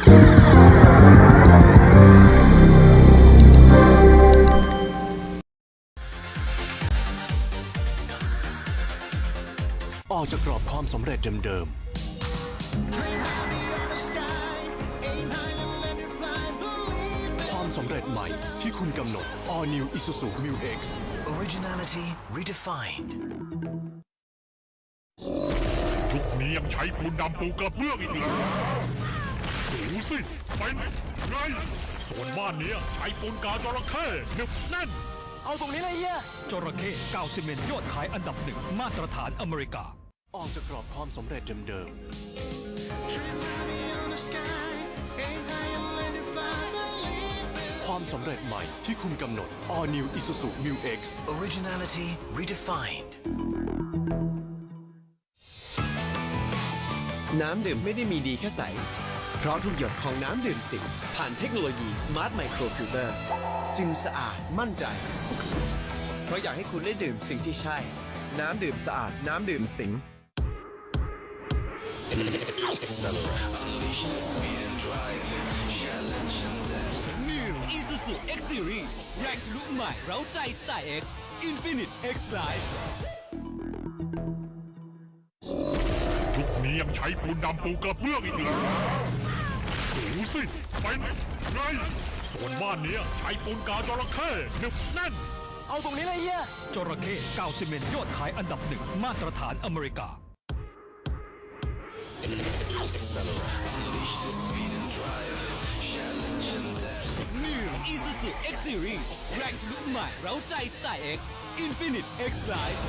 ออกจากกรอบความสำเร็จเดิมๆ ความสำเร็จใหม่ที่คุณกำหนด All New Isuzu Mu X Originality redefined. ยุคนี้ยังใช้ปูนดำปูกระเบื้องอีกเหรอดู สิ เป็นไงส่วนบ้านเนี้ยใช้ปูนกาจระเข้หนึบแน่น เอาส่งนี้เลยเฮียจระเข้กาวซีเมนต์ยอดขายอันดับหนึ่งมาตรฐานอเมริกา ออกจากกรอบความสำเร็จเดิมๆ ความสำเร็จใหม่ที่คุณกำหนด All New Isuzu Mu X Originality redefined. น้ำดื่มไม่ได้มีดีแค่ใส เพราะทุกหยดของน้ำดื่มสิงผ่านเทคโนโลยี Smart Micro Filter จึงสะอาดมั่นใจ เพราะอยากให้คุณได้ดื่มสิ่งที่ใช่ น้ำดื่มสะอาดน้ำดื่มสิง New Isuzu X Series แรงทะลุใหม่เร้าใจสไตล์ X Infinite X Life ยังใช้ปูนดำปูกระเบื้องอีกเหรอดูสิเป็นไงส่วนบ้านเนี้ยใช้ปูนกาจระเข้หนึบแน่น เอาส่งนี้เลยเฮียจระเข้กาวซีเมนต์ยอดขายอันดับหนึ่งมาตรฐานอเมริกา New Isuzu X Series แรงทะลุใหม่เร้าใจสไตล์ X Infinite X Life